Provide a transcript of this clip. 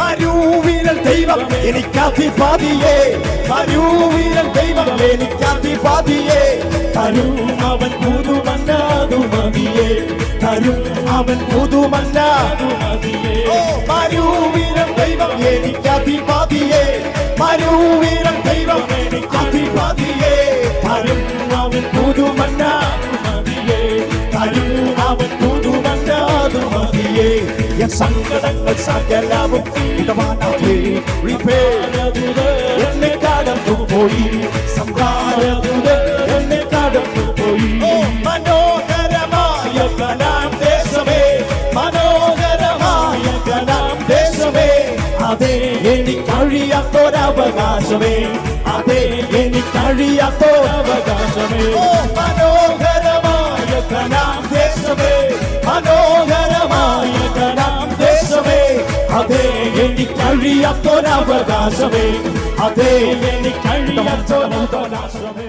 മരൂവീരൻ ദൈവം എനിക്കധിപതിയെ. മരുവിരൽ ദൈവം എനിക്കധിപതിയെ. തരും അവൻ പുതുമന്നാതു മതിയെ തരും അവൻ പുതുമന്നാതു മതിയെ ഓ മരൂവീരൻ ദൈവം എനിക്കധിപതിയെ. മരൂവീരൻ ദൈവം എനിക്കധിപതിയെ. എൻ സങ്കടങ്ങൾ സകലവും ഇടവാനാഥേ എന്നെ കടന്നു പോയി. സംഹാരതുത് എന്നെ കടന്നു പോയി. മനോഹരമായ കലാം ദേശമേ. മനോഹരമായ കലാം ദേശമേ. അതെ എനിക്കഴിയാത്തൊരവകാശമേ. അതെ എനിക്കഴിയാത്തൊരവകാശമേ. അതെ എനിക്കഴിയാത്തൊരവകാശമേ. അതെ എനിക്കഴിയാത്തൊരവകാശമേ.